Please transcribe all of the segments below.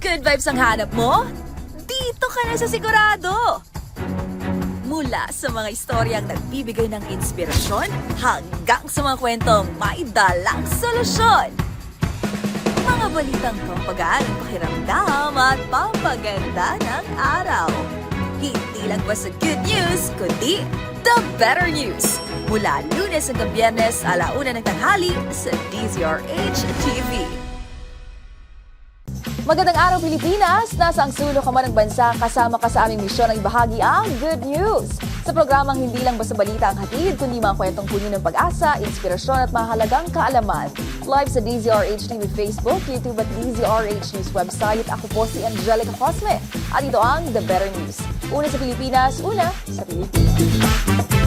good vibes ang hanap mo? Dito ka na sa sigurado! Mula sa mga istoryang nagbibigay ng inspirasyon hanggang sa mga kwentong may dalang solusyon. Mga balitang pampagaan pakiramdam at pampaganda ng araw. Hindi lang basta good news, kundi the better news. Mula lunes hanggang biyernes, alauna ng tanghali sa DZRH TV. Magandang araw Pilipinas! Nasa ang sulok ka man ng bansa kasama ka sa aming misyon na ibahagi ang good news. Sa programang hindi lang basta balita ang hatid, kundi mga kwentong puno ng pag-asa, inspirasyon at mahalagang kaalaman. Live sa DZRH TV Facebook, YouTube at DZRH News website. Ako po si Angelica Cosme. At ito ang The Better News. Una sa Pilipinas, una sa Pilipinas.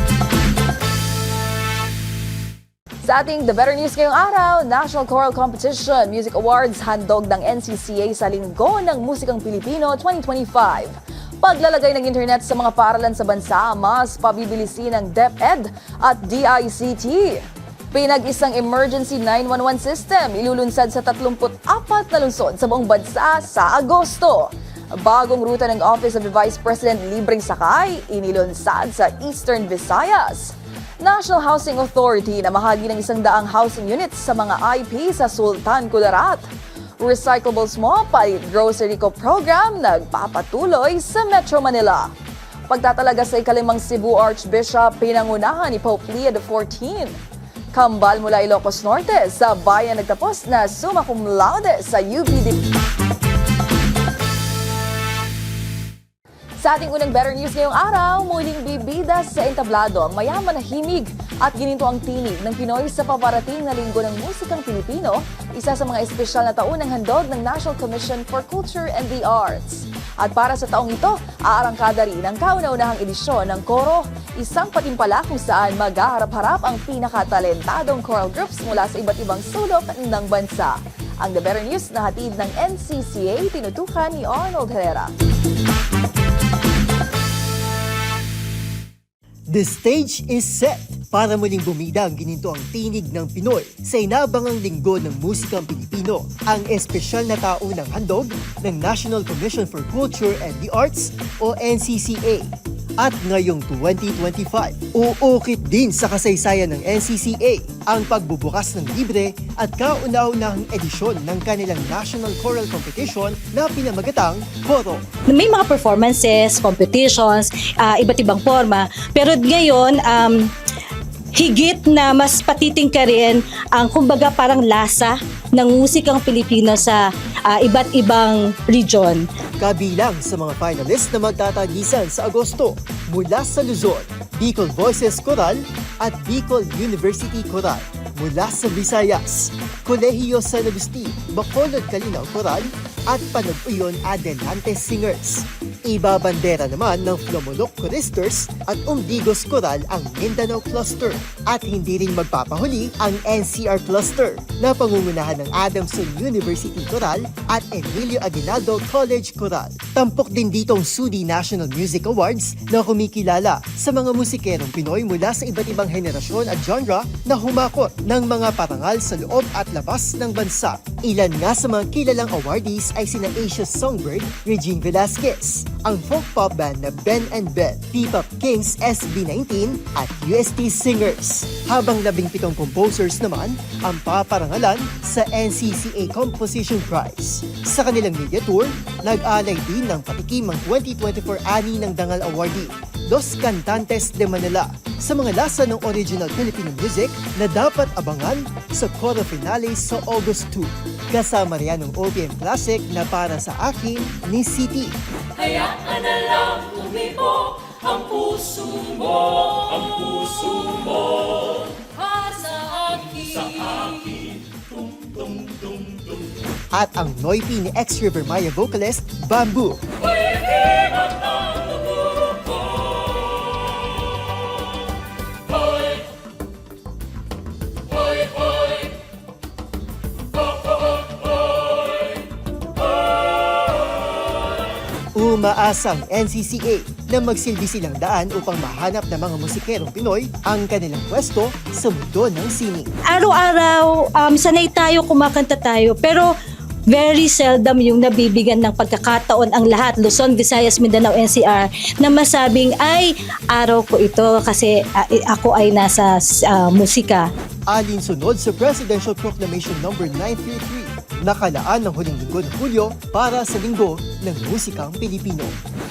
Sa ating The Better News ngayong araw, National Choral Competition Music Awards handog ng NCCA sa Linggo ng Musikang Pilipino 2025. Paglalagay ng internet sa mga paaralan sa bansa, mas pabibilisin ng DepEd at DICT. Pinag-isang emergency 911 system ilulunsad sa 34 na lungsod sa buong bansa sa Agosto. Bagong ruta ng Office of the Vice President libreng sakay inilunsad sa Eastern Visayas. National Housing Authority na mahagi ng isang daang housing units sa mga IP sa Sultan Kudarat. Recyclables mo, palit grocery co program nagpapatuloy sa Metro Manila. Pagtatalaga sa ikalimang Cebu Archbishop, pinangunahan ni Pope Leo XIV. Kambal mula Ilocos Norte, sa bayan nagtapos na summa cum laude sa UPD. Sa ating unang better news ngayong araw, muling bibida sa entablado ang mayaman na himig at gininto ang tinig ng Pinoy sa paparating na linggo ng musikang Pilipino, isa sa mga espesyal na taon ng handog ng National Commission for Culture and the Arts. At para sa taong ito, aarangkada rin ang kauna-unahang edisyon ng Koro, isang patimpala kung saan maghaharap-harap ang pinakatalentadong choral groups mula sa iba't ibang sulok ng bansa. Ang The Better News na hatid ng NCCA tinutukan ni Arnold Herrera. The stage is set para muling bumida ang gininto ang tinig ng Pinoy sa inabangang linggo ng musikang Pilipino, ang espesyal na taunang handog ng National Commission for Culture and the Arts o NCCA. At ngayong 2025, uukit din sa kasaysayan ng NCCA ang pagbubukas ng libre at kauna-unahang edisyon ng kanilang National Choral Competition na pinamagatang Koro. may mga performances, competitions, ah, iba't ibang forma. Pero ngayon, um, higit na mas patiting ka rin ang kumbaga parang lasa ng musikang Pilipino sa ah, iba't ibang region. Kabilang sa mga finalists na magtatagisan sa Agosto mula sa Luzon, Bicol Voices Coral at Bicol University Coral. Mula sa Visayas, Kolehiyo San Agustin, Bacolod Calinaw Coral at Panag-Uyon Adelante Singers. Ibabandera naman ng Flomolok Choristers at Umbigos Coral ang Mindanao Cluster at hindi rin magpapahuli ang NCR Cluster na pangungunahan ng Adamson University Coral at Emilio Aguinaldo College Coral. Tampok din ditong Sudi National Music Awards na kumikilala sa mga musikerong Pinoy mula sa iba't ibang henerasyon at genre na humakot ng mga parangal sa loob at labas ng bansa. Ilan nga sa mga kilalang awardees ay sina Asia Songbird, Regine Velasquez, ang folk pop band na Ben and Ben, P-Pop Kings SB19 at UST Singers. Habang labing pitong composers naman ang paparangalan sa NCCA Composition Prize. Sa kanilang media tour, nag-alay din ng patikim ang 2024 ani ng Dangal Awardee, Dos Cantantes de Manila, sa mga lasa ng original Filipino music na dapat abangan sa quarter finale sa August 2. Kasama riyan ng OPM Classic na para sa akin ni City. Hayaan na lang umibok ang puso mo, ang puso mo. Para sa akin, sa akin. Tum, tum, tum, tum. At ang Noipi ni ex-River Maya vocalist, Bamboo. Pwede Umaasang NCCA na magsilbi silang daan upang mahanap ng mga musikerong Pinoy ang kanilang pwesto sa mundo ng sining. Araw-araw, um, sanay tayo, kumakanta tayo. Pero very seldom yung nabibigyan ng pagkakataon ang lahat, Luzon, Visayas, Mindanao, NCR, na masabing, ay, araw ko ito kasi i- ako ay nasa ah, musika. Alinsunod sa Presidential Proclamation No. 933, nakalaan ng huling linggo ng Hulyo para sa Linggo ng Musikang Pilipino.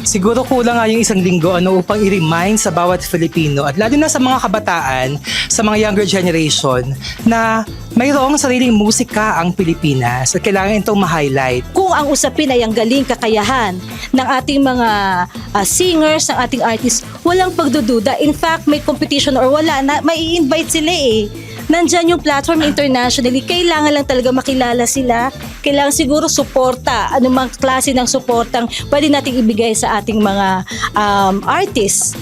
Siguro kulang nga yung isang linggo ano, upang i-remind sa bawat Filipino at lalo na sa mga kabataan, sa mga younger generation na mayroong sariling musika ang Pilipinas at kailangan itong ma-highlight. Kung ang usapin ay ang galing kakayahan ng ating mga ah, singers, ng ating artists, walang pagdududa. In fact, may competition or wala na, may i-invite sila eh. Nandyan yung platform internationally. Kailangan lang talaga makilala sila. Kailangan siguro suporta. Anumang klase ng suportang pwede nating ibigay sa ating mga um, artists.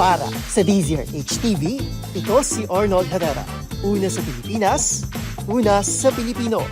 Para sa DZRH TV, ito si Arnold Herrera. Una sa Pilipinas, una sa Pilipino.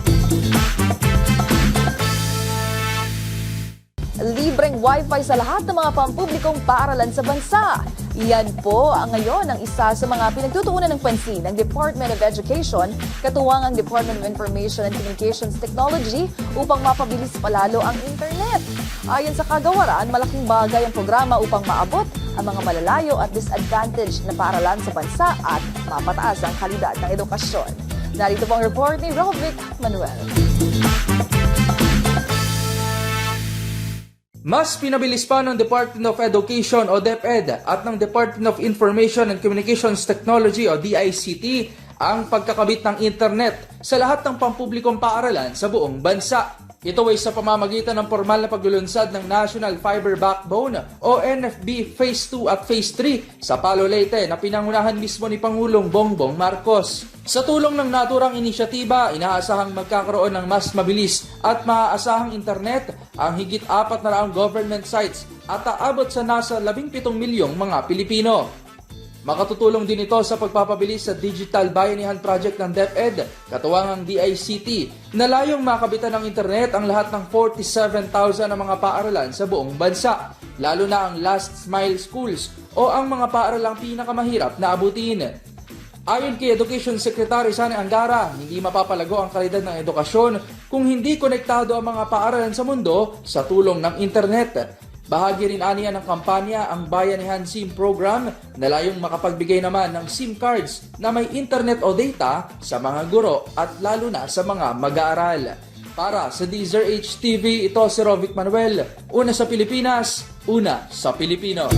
libreng wifi sa lahat ng mga pampublikong paaralan sa bansa. Iyan po ang ngayon ang isa sa mga pinagtutuunan ng pansin ng Department of Education, katuwang ang Department of Information and Communications Technology upang mapabilis palalo ang internet. Ayon sa kagawaran, malaking bagay ang programa upang maabot ang mga malalayo at disadvantaged na paaralan sa bansa at mapataas ang kalidad ng edukasyon. Narito po ang report ni Rovic Manuel. Mas pinabilis pa ng Department of Education o DepEd at ng Department of Information and Communications Technology o DICT ang pagkakabit ng internet sa lahat ng pampublikong paaralan sa buong bansa. Ito ay sa pamamagitan ng formal na paglulunsad ng National Fiber Backbone o NFB Phase 2 at Phase 3 sa Palo Leyte na pinangunahan mismo ni Pangulong Bongbong Marcos. Sa tulong ng naturang inisyatiba, inaasahang magkakaroon ng mas mabilis at maaasahang internet ang higit apat na raang government sites at aabot sa nasa 17 milyong mga Pilipino. Makatutulong din ito sa pagpapabilis sa Digital Bayanihan Project ng DepEd, katuwangang DICT, na layong makabitan ng internet ang lahat ng 47,000 na mga paaralan sa buong bansa, lalo na ang last mile schools o ang mga paaralang pinakamahirap na abutin. Ayon kay Education Secretary Sani Angara, hindi mapapalago ang kalidad ng edukasyon kung hindi konektado ang mga paaralan sa mundo sa tulong ng internet. Bahagi rin aniya ng kampanya ang Bayanihan SIM program na layong makapagbigay naman ng SIM cards na may internet o data sa mga guro at lalo na sa mga mag-aaral. Para sa Deezer HTV, ito si Rovic Manuel. Una sa Pilipinas, una sa Pilipino.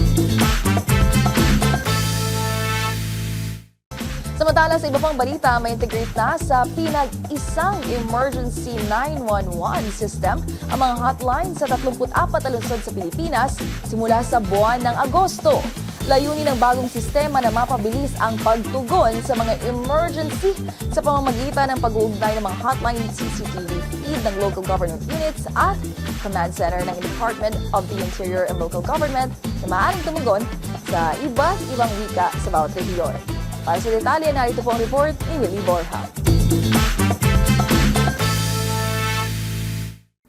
Samantala sa iba pang balita, may integrate na sa pinag-isang emergency 911 system ang mga hotline sa 34 na lungsod sa Pilipinas simula sa buwan ng Agosto. Layunin ng bagong sistema na mapabilis ang pagtugon sa mga emergency sa pamamagitan ng pag-uugnay ng mga hotline CCTV feed ng local government units at command center ng Department of the Interior and Local Government na maaaring tumugon sa iba't ibang wika sa bawat rehiyon. Para sa detalye, narito po ang report ni Willie Borja.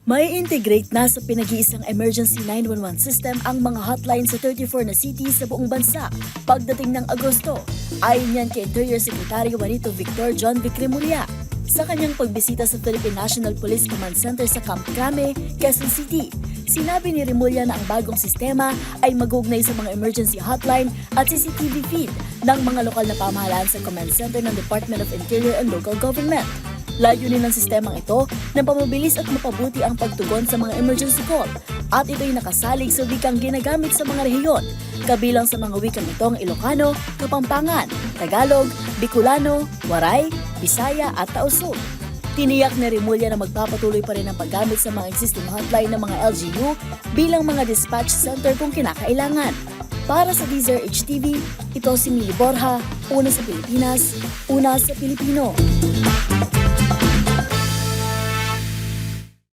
May integrate na sa pinag-iisang emergency 911 system ang mga hotline sa 34 na cities sa buong bansa pagdating ng Agosto. Ayon yan kay Interior Secretary Juanito Victor John Vicremulia sa kanyang pagbisita sa Philippine National Police Command Center sa Camp Crame, Quezon City. Sinabi ni Remulla na ang bagong sistema ay mag-ugnay sa mga emergency hotline at CCTV feed ng mga lokal na pamahalaan sa Command Center ng Department of Interior and Local Government. Layunin ng sistemang ito na pamabilis at mapabuti ang pagtugon sa mga emergency call at ito'y nakasalig sa wikang ginagamit sa mga rehiyon, kabilang sa mga wikang ito Ilocano, Kapampangan, Tagalog, Bicolano, Waray, Bisaya at Tausug. Tiniyak ni Remulla na magpapatuloy pa rin ang paggamit sa mga existing hotline ng mga LGU bilang mga dispatch center kung kinakailangan. Para sa Deezer HTV, ito si Mili Borja, una sa Pilipinas, una sa Pilipino.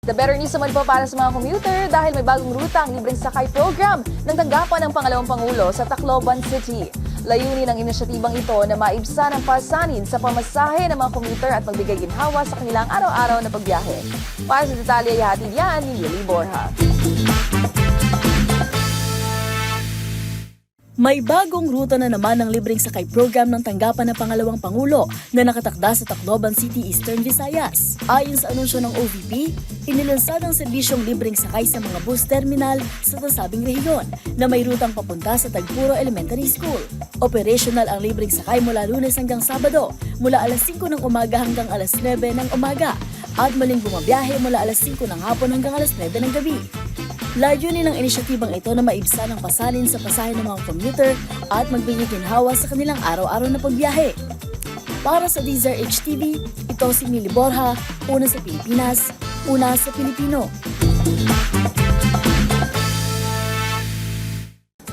The better news naman po para sa mga commuter dahil may bagong ruta ang libreng sakay program ng tanggapan ng Pangalawang Pangulo sa Tacloban City. Layunin ng inisyatibang ito na maibsan ang pasanin sa pamasahe ng mga commuter at magbigay ginhawa sa kanilang araw-araw na pagbiyahe. Para sa detalye, ihatid yan ni Lily Borja. May bagong ruta na naman ng libreng sakay program ng tanggapan ng pangalawang pangulo na nakatakda sa Tacloban City, Eastern Visayas. Ayon sa anunsyo ng OVP, inilansad ang serbisyong libreng sakay sa mga bus terminal sa nasabing rehiyon na may rutang papunta sa Tagpuro Elementary School. Operational ang libreng sakay mula lunes hanggang Sabado, mula alas 5 ng umaga hanggang alas 9 ng umaga at maling bumabiyahe mula alas 5 ng hapon hanggang alas 9 ng gabi. Layunin ng inisyatibang ito na maibsan ang pasalin sa pasahe ng mga commuter at magbigay ginhawa sa kanilang araw-araw na pagbiyahe. Para sa DZRH TV, ito si Mili Borja, una sa Pilipinas, una sa Pilipino.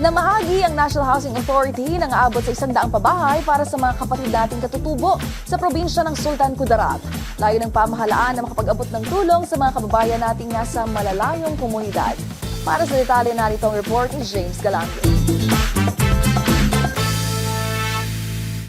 Namahagi ang National Housing Authority ng aabot sa isang daang pabahay para sa mga kapatid nating katutubo sa probinsya ng Sultan Kudarat. Layo ng pamahalaan na makapag-abot ng tulong sa mga kababayan nating nasa malalayong komunidad. Para sa detalye narito ang report ni James Galangue.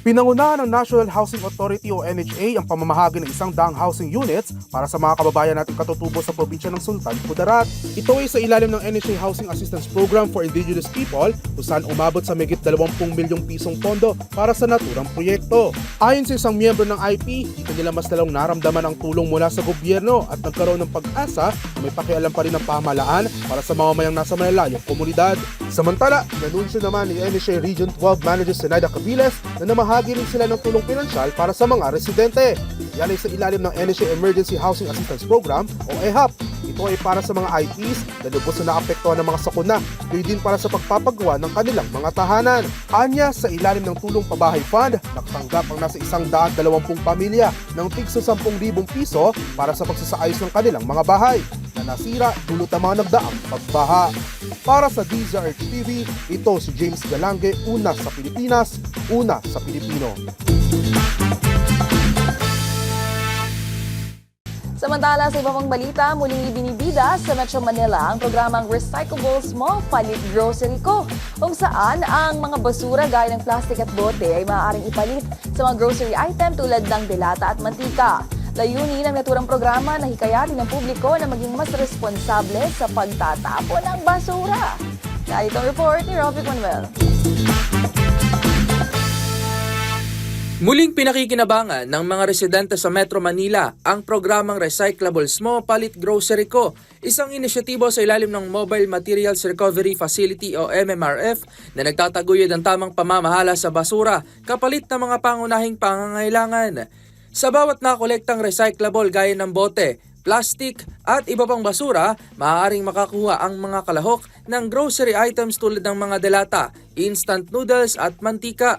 Pinangunahan ng National Housing Authority o NHA ang pamamahagi ng isang daang housing units para sa mga kababayan nating katutubo sa probinsya ng Sultan Kudarat. Ito ay sa ilalim ng NHA Housing Assistance Program for Indigenous People kung saan umabot sa megit 20 milyong pisong pondo para sa naturang proyekto. Ayon sa isang miyembro ng IP, dito nila mas lalong naramdaman ang tulong mula sa gobyerno at nagkaroon ng pag-asa may pakialam pa rin ang pamahalaan para sa mga mayang nasa malalayong komunidad. Samantala, nanunsyo naman ni NHA Region 12 Manager Senaida Cabiles na namahagi rin sila ng tulong pinansyal para sa mga residente. Yan ay sa ilalim ng NHA Emergency Housing Assistance Program o EHAP. Ito ay para sa mga IPs na lubos na naapektuhan ng mga sakuna, gayon din para sa pagpapagawa ng kanilang mga tahanan. Anya, sa ilalim ng Tulong Pabahay Fund, nakatanggap ang nasa isang daan dalawampung pamilya ng tigso 10,000 piso para sa pagsasaayos ng kanilang mga bahay na nasira dulot ng mga nagdaang pagbaha. Para sa DZRH TV, ito si James Galange, una sa Pilipinas, una sa Pilipino. Samantala sa iba pang balita, muling ibinibida sa Metro Manila ang programang Recyclable Small Palit Grocery Co. kung saan ang mga basura gaya ng plastic at bote ay maaaring ipalit sa mga grocery item tulad ng delata at mantika. Layunin ng naturang programa na hikayatin ng publiko na maging mas responsable sa pagtatapon ng basura. Narito ang report ni Rovic Manuel. Muling pinakikinabangan ng mga residente sa Metro Manila ang programang Recyclable Small Palit Grocery Co. Isang inisyatibo sa ilalim ng Mobile Materials Recovery Facility o MMRF na nagtataguyod ang tamang pamamahala sa basura kapalit ng mga pangunahing pangangailangan. Sa bawat nakolektang recyclable gaya ng bote, plastic at iba pang basura, maaaring makakuha ang mga kalahok ng grocery items tulad ng mga delata, instant noodles at mantika.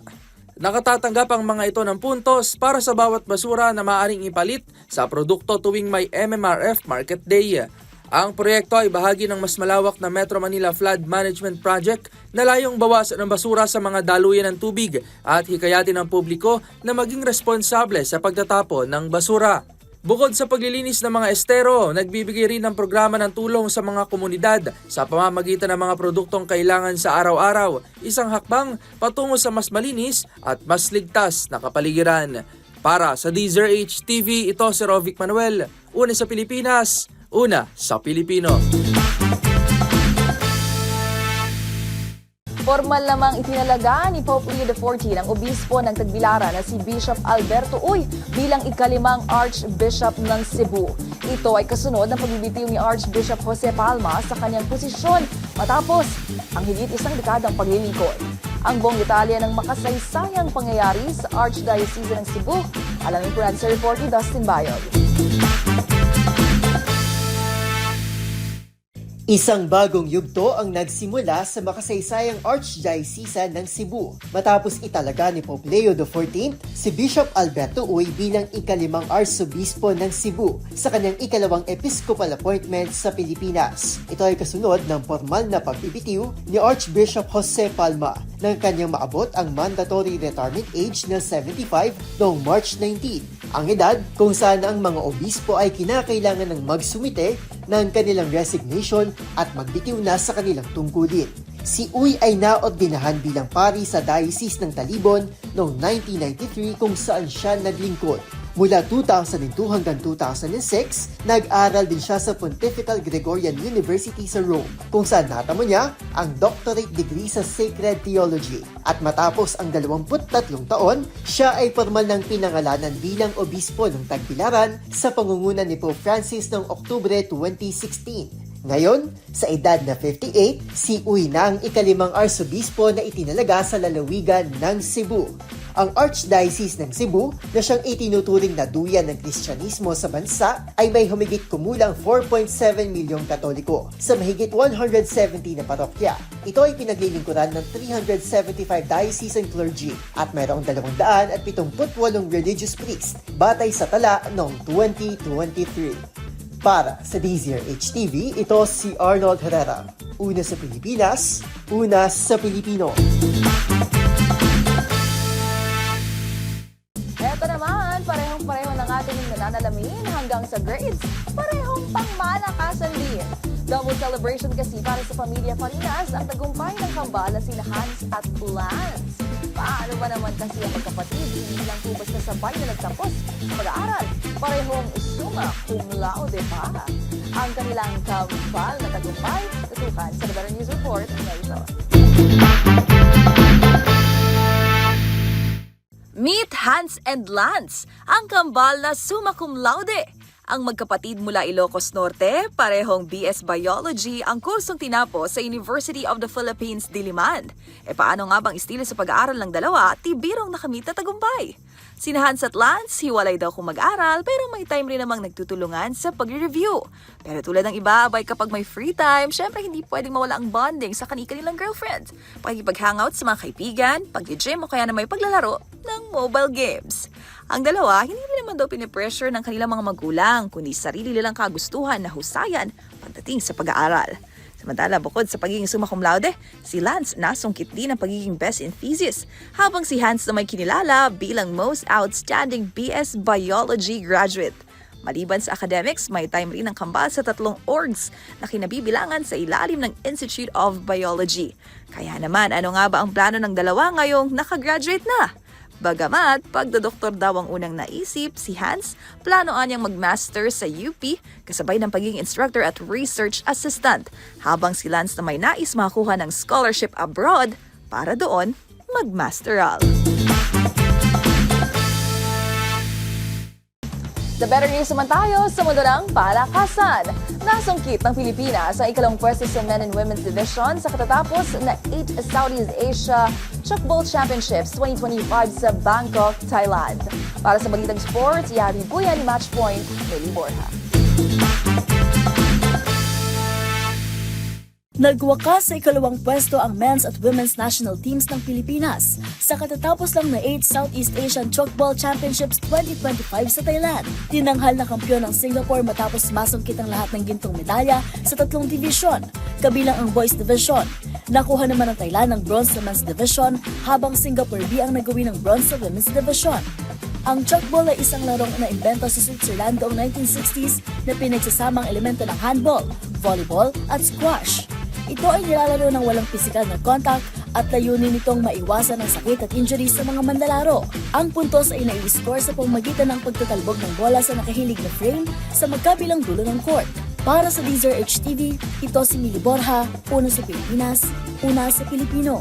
Nakatatanggap ang mga ito ng puntos para sa bawat basura na maaaring ipalit sa produkto tuwing may MMRF Market Day. Ang proyekto ay bahagi ng mas malawak na Metro Manila Flood Management Project na layong bawasan ang basura sa mga daluyan ng tubig at hikayatin ang publiko na maging responsable sa pagtatapon ng basura. Bukod sa paglilinis ng mga estero, nagbibigay rin ng programa ng tulong sa mga komunidad sa pamamagitan ng mga produktong kailangan sa araw-araw, isang hakbang patungo sa mas malinis at mas ligtas na kapaligiran. Para sa DZRH TV, ito si Rovic Manuel, una sa Pilipinas, una sa Pilipino. Formal namang itinalaga ni Pope Leo XIV ang obispo ng Tagbilara na si Bishop Alberto Uy bilang ikalimang Archbishop ng Cebu. Ito ay kasunod ng pagbibitiw ni Archbishop Jose Palma sa kanyang posisyon matapos ang higit isang dekadang paglilingkod. Ang buong detalye ng makasaysayang pangyayari sa Archdiocese ng Cebu, alamin po natin sa report ni Dustin Bayod. Isang bagong yugto ang nagsimula sa makasaysayang Archdiocese ng Cebu matapos italaga ni Pope Leo XIV si Bishop Alberto Uy bilang ikalimang Arsobispo ng Cebu sa kanyang ikalawang episcopal appointment sa Pilipinas. Ito ay kasunod ng formal na pagbibitiw ni Archbishop Jose Palma nang kanyang maabot ang mandatory retirement age na 75 noong March 19. Ang edad kung saan ang mga obispo ay kinakailangan ng magsumite ng kanilang resignation at magbitiw na sa kanilang tungkulin. Si Uy ay naordinahan bilang pari sa Diocese ng Talibon noong 1993 kung saan siya naglingkod Mula 2002 hanggang 2006, nag-aral din siya sa Pontifical Gregorian University sa Rome, kung saan natamo niya ang doctorate degree sa Sacred Theology. At matapos ang 23 taon, siya ay formal ng pinangalanan bilang obispo ng Tagbilaran sa pangungunan ni Pope Francis noong Oktubre 2016. Ngayon, sa edad na 58, si Uy na ang ikalimang arsobispo na itinalaga sa lalawigan ng Cebu. Ang Archdiocese ng Cebu na siyang itinuturing na duyan ng Kristyanismo sa bansa ay may humigit kumulang 4.7 milyong katoliko sa mahigit 170 na parokya. Ito ay pinaglilingkuran ng 375 diocesan clergy at mayroong 278 religious priests batay sa tala noong 2023. Para sa DZRH TV, ito si Arnold Herrera. Una sa Pilipinas, una sa Pilipino. Celebration kasi para sa pamilya Parinas ang tagumpay ng kambal na sina Hans at Lance. Paano ba naman kasi ang magkapatid, hindi lang po basta sabay na nagtapos pag-aaral, parehong summa cum laude pa. Ang kanilang kambal na tagumpay, tutukan sa Better News Report ito. Meet Hans and Lance, ang kambal na summa cum laude. Ang magkapatid mula Ilocos Norte, parehong BS Biology ang kursong tinapos sa University of the Philippines, Diliman. E paano nga bang estilo sa pag-aaral ng dalawa, tibirong nakamit na tagumpay? Sina Hans at Lance, hiwalay daw kung mag-aral pero may time rin namang nagtutulungan sa pag-review. Pero tulad ng iba, abay kapag may free time, syempre hindi pwedeng mawala ang bonding sa kanilang girlfriend. Pakikipag-hangout sa mga kaibigan, pag-gym o kaya na may paglalaro ng mobile games. Ang dalawa, hindi rin naman daw pinipressure ng kanilang mga magulang, kundi sarili nilang kagustuhan na husayan pagdating sa pag-aaral. Samantala, bukod sa pagiging summa cum laude, si Lance nasungkit din ang pagiging best in thesis, habang si Hans na may kinilala bilang most outstanding BS Biology graduate. Maliban sa academics, may time rin ang kambal sa tatlong orgs na kinabibilangan sa ilalim ng Institute of Biology. Kaya naman, ano nga ba ang plano ng dalawa ngayong nakagraduate na? Bagamat, pagdodoktor daw ang unang naisip, si Hans, planoan niyang mag-master sa UP kasabay ng pagiging instructor at research assistant, habang si Lance na may nais makakuha ng scholarship abroad para doon mag-masteral. The better news naman tayo sa mundo ng palakasan. Nasungkit ng Pilipinas ang ikalawang pwesto sa Men and Women's Division sa katatapos na 8 Southeast Asia Chokball Championships 2025 sa Bangkok, Thailand. Para sa Balitang Sports, ihatid po yan ni Match Point, Lily Borja. Nagwakas sa ikalawang pwesto ang men's at women's national teams ng Pilipinas sa katatapos lang na 8 Southeast Asian Chokball Championships 2025 sa Thailand. Tinanghal na kampyon ng Singapore matapos masungkit ang lahat ng gintong medalya sa tatlong division, kabilang ang boys division. Nakuha naman ng Thailand ng bronze sa men's division habang Singapore B ang nagawi ng bronze sa women's division. Ang chokball ay isang larong na imbento sa Switzerland noong 1960s na pinagsasamang elemento ng handball, volleyball at squash. Ito ay nilalaro ng walang pisikal na contact at layunin nitong maiwasan ang sakit at injuries sa mga manlalaro. Ang puntos ay nai-score sa pamamagitan ng pagtatalbog ng bola sa nakahilig na frame sa magkabilang dulo ng court. Para sa Deezer HTV, ito si Mili Borja, una sa Pilipinas, una sa Pilipino.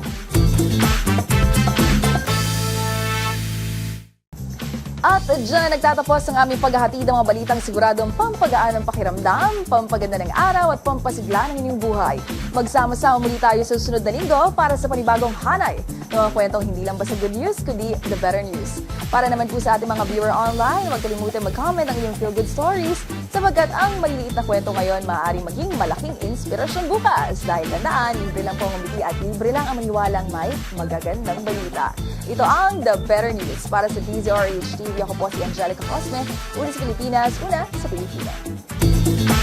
At dyan nagtatapos ang aming paghahatid ng mga balitang siguradong pampagaan ng pakiramdam, pampaganda ng araw at pampasigla ng inyong buhay. Magsama-sama muli tayo sa susunod na linggo para sa panibagong hanay ng mga kwentong hindi lang basta good news, kundi the better news. Para naman po sa ating mga viewer online, huwag kalimutan mag-comment ang inyong feel-good stories sapagkat ang maliliit na kwento ngayon maaaring maging malaking inspirasyon bukas. Dahil tandaan, libre lang po ang umiti at libre lang ang maniwalang may magagandang balita. Ito ang The Better News para sa DZRH TV. Ako po si Angelica Cosme, una sa Pilipinas, una sa Pilipinas.